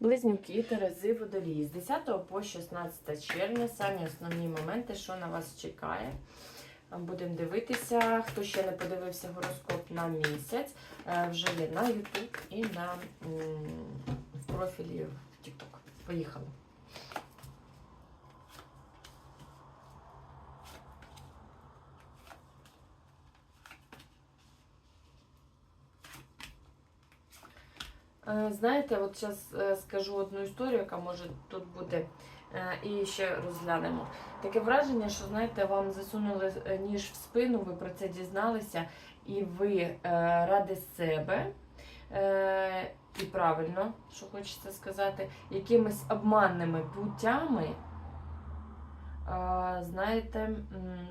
Близнюки Терези Водолії з 10 по 16 червня. Самі основні моменти, що на вас чекає. Будемо дивитися. Хто ще не подивився гороскоп на місяць, е, вже є на YouTube і на в профілі в TikTok. Поїхали. Знаєте, от зараз скажу одну історію, яка може тут бути, е, і ще розглянемо. Таке враження, що знаєте, вам засунули е, ніж в спину, ви про це дізналися, і ви е, ради себе. е, І правильно, що хочеться сказати, якимись обманними путями, е, знаєте,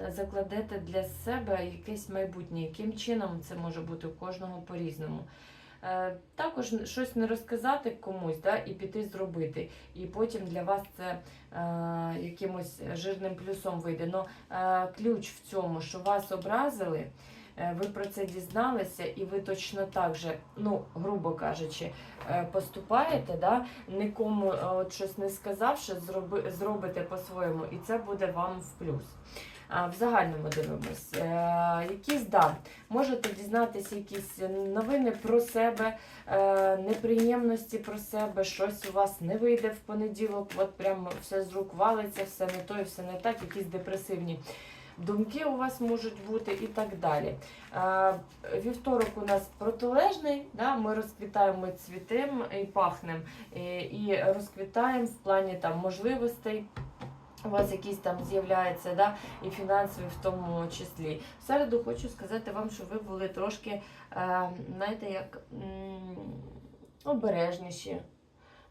закладете для себе якесь майбутнє. Яким чином це може бути у кожного по-різному. Е, Також щось не розказати комусь да, і піти зробити. І потім для вас це е, якимось жирним плюсом вийде. Но е, ключ в цьому, що вас образили, е, ви про це дізналися, і ви точно так же, ну, грубо кажучи, е, поступаєте, да, нікому от щось не сказавши, зроби, зробите по-своєму, і це буде вам в плюс. В загальному дивимось. Е, якісь да, можете дізнатися якісь новини про себе, е, неприємності про себе, щось у вас не вийде в понеділок, от прямо все з рук валиться, все не то і все не так, якісь депресивні думки у вас можуть бути і так далі. Е, Вівторок у нас протилежний, да, ми розквітаємо цвітем і пахнемо, і, і розквітаємо в плані там можливостей. У вас якісь там з'являються, да, і фінансові в тому числі. В середу хочу сказати вам, що ви були трошки, е, знаєте, як обережніші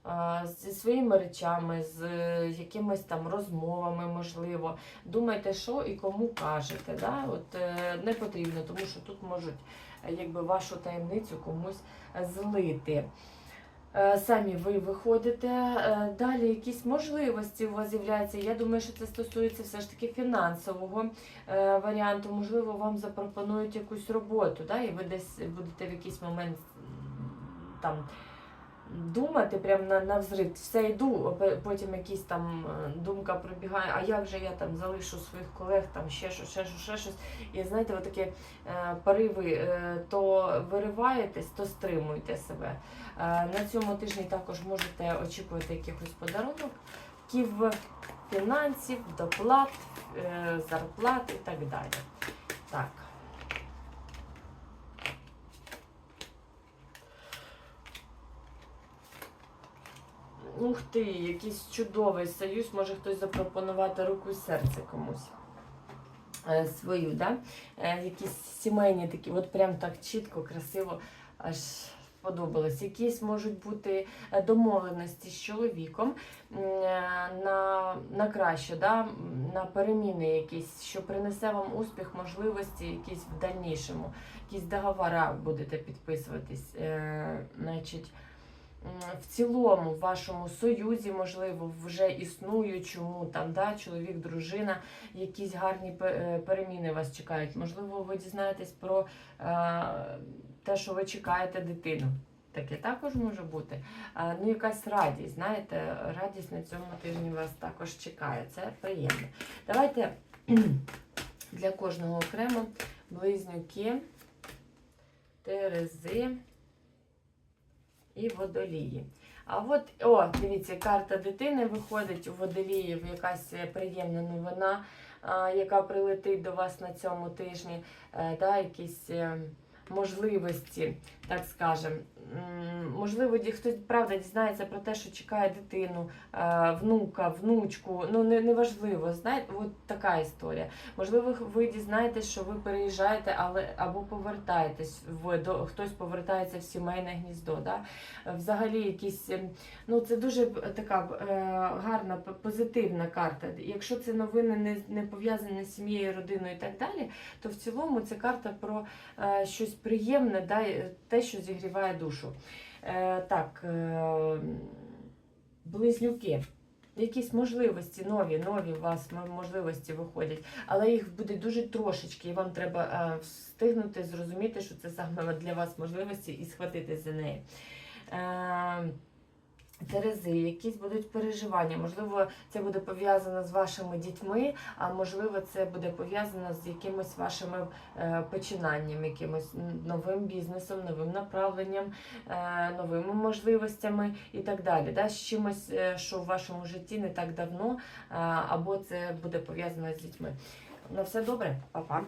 е, зі своїми речами, з якимись там розмовами, можливо. Думайте, що і кому кажете. Да? От, е, не потрібно, тому що тут можуть якби, вашу таємницю комусь злити. Е, Самі ви виходите. Е, Далі якісь можливості у вас з'являються. Я думаю, що це стосується все ж таки фінансового е, варіанту. Можливо, вам запропонують якусь роботу, да? і ви десь будете в якийсь момент там думати прямо на, на взрив. Все йду, потім якісь там е, думка пробігає, а як же я там залишу своїх колег, там ще щось, ще щось, ще щось. І знаєте, ви такі е, пориви е, то вириваєтесь, то стримуєте себе. Е, На цьому тижні також можете очікувати якихось подарунок, фінансів, доплат, е, зарплат і так далі. Так. Ух ти, якийсь чудовий союз, може хтось запропонувати руку і серце комусь. Е, Свою, да? Е, якісь сімейні такі, от прям так чітко, красиво, аж сподобалось. Якісь можуть бути е, домовленості з чоловіком на, на краще, да? на переміни якісь, що принесе вам успіх, можливості якісь в дальнішому. Якісь договори будете підписуватись. Е, значить, в цілому в вашому союзі, можливо, вже існуючому, там, да, чоловік, дружина, якісь гарні е, переміни вас чекають. Можливо, ви дізнаєтесь про е, те, що ви чекаєте дитину. Таке також може бути. Е, ну, якась радість, знаєте, радість на цьому тижні вас також чекає. Це приємно. Давайте для кожного окремо близнюки, терези і водолії. А от, о, дивіться, карта дитини виходить у водоліїв, якась е, приємна новина, яка прилетить до вас на цьому тижні, е, да, якісь е, можливості, так скажемо. Можливо, хтось правда дізнається про те, що чекає дитину, е, внука, внучку. Ну не, неважливо, знаєте, от така історія. Можливо, ви дізнаєтесь, що ви переїжджаєте, але або повертаєтесь в до хтось повертається в сімейне гніздо. Да? Взагалі, якісь ем, ну це дуже така е, гарна, позитивна карта. Якщо це новини не, не пов'язані з сім'єю, родиною і так далі, то в цілому це карта про е, щось приємне, да, те, що зігріває душу. Е, так, е, близнюки. Якісь можливості, нові, нові у вас можливості виходять, але їх буде дуже трошечки, і вам треба е, встигнути зрозуміти, що це саме для вас можливості і схватити за неї. Терези, якісь будуть переживання, можливо, це буде пов'язано з вашими дітьми, а можливо, це буде пов'язано з якимось вашими е, починанням, якимось новим бізнесом, новим направленням, е, новими можливостями і так далі. Да? З чимось, е, що в вашому житті не так давно, або це буде пов'язано з дітьми. На все добре, Па-па.